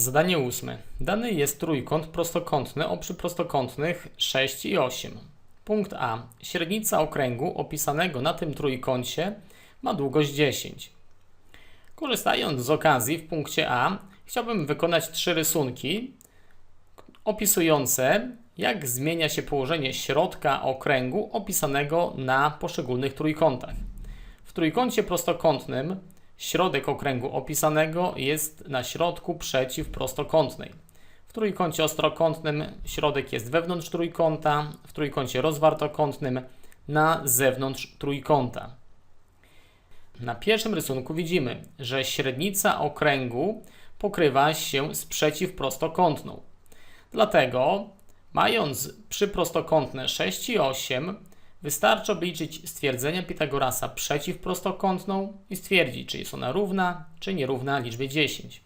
Zadanie ósme. Dany jest trójkąt prostokątny o przyprostokątnych 6 i 8. Punkt A. Średnica okręgu opisanego na tym trójkącie ma długość 10. Korzystając z okazji w punkcie A, chciałbym wykonać trzy rysunki opisujące, jak zmienia się położenie środka okręgu opisanego na poszczególnych trójkątach. W trójkącie prostokątnym środek okręgu opisanego jest na środku przeciwprostokątnej. W trójkącie ostrokątnym środek jest wewnątrz trójkąta, w trójkącie rozwartokątnym na zewnątrz trójkąta. Na pierwszym rysunku widzimy, że średnica okręgu pokrywa się z przeciwprostokątną. Dlatego, mając przyprostokątne 6 i 8, wystarczy obliczyć stwierdzenia Pitagorasa przeciwprostokątną i stwierdzić, czy jest ona równa, czy nierówna liczbie 10.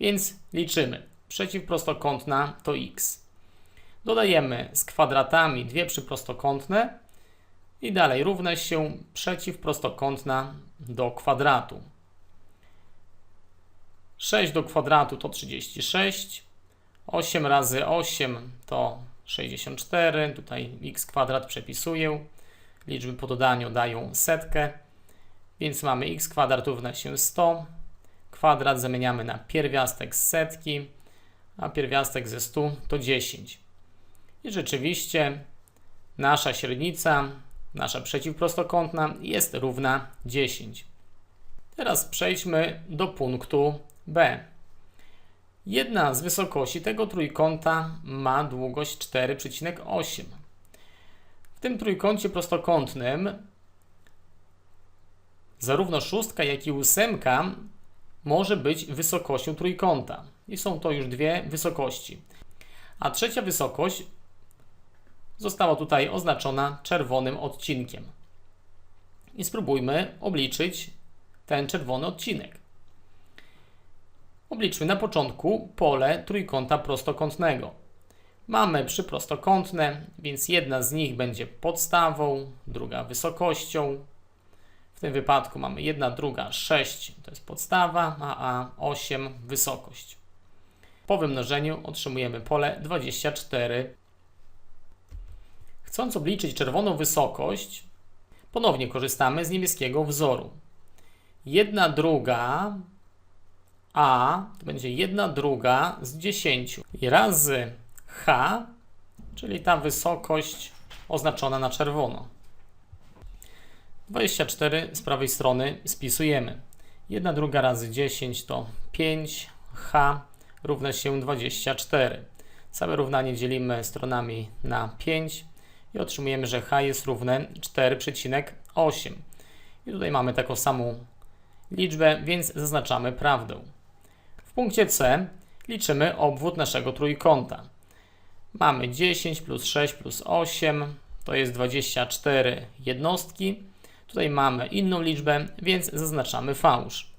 Więc liczymy. Przeciwprostokątna to x. Dodajemy z kwadratami dwie przyprostokątne i dalej równa się przeciwprostokątna do kwadratu. 6 do kwadratu to 36. 8 razy 8 to 64. Tutaj x kwadrat przepisuję. Liczby po dodaniu dają setkę. Więc mamy x kwadrat równa się 100. Kwadrat zamieniamy na pierwiastek z setki, a pierwiastek ze 100 to 10. I rzeczywiście nasza średnica, nasza przeciwprostokątna jest równa 10. Teraz przejdźmy do punktu B. Jedna z wysokości tego trójkąta ma długość 4,8. W tym trójkącie prostokątnym zarówno szóstka, jak i ósemka może być wysokością trójkąta. I są to już dwie wysokości. A trzecia wysokość została tutaj oznaczona czerwonym odcinkiem. I spróbujmy obliczyć ten czerwony odcinek. Obliczmy na początku pole trójkąta prostokątnego. Mamy przyprostokątne, więc jedna z nich będzie podstawą, druga wysokością. W tym wypadku mamy jedna, druga, 6 to jest podstawa, a 8 wysokość. Po wymnożeniu otrzymujemy pole 24. Chcąc obliczyć czerwoną wysokość, ponownie korzystamy z niebieskiego wzoru. Jedna druga a to będzie 1 druga z 10 i razy h, czyli ta wysokość oznaczona na czerwono. 24 z prawej strony spisujemy. 1 druga razy 10 to 5h równa się 24. Całe równanie dzielimy stronami na 5 i otrzymujemy, że h jest równe 4,8. I tutaj mamy taką samą liczbę, więc zaznaczamy prawdę. Punkcie C liczymy obwód naszego trójkąta. Mamy 10 plus 6 plus 8, to jest 24 jednostki. Tutaj mamy inną liczbę, więc zaznaczamy fałsz.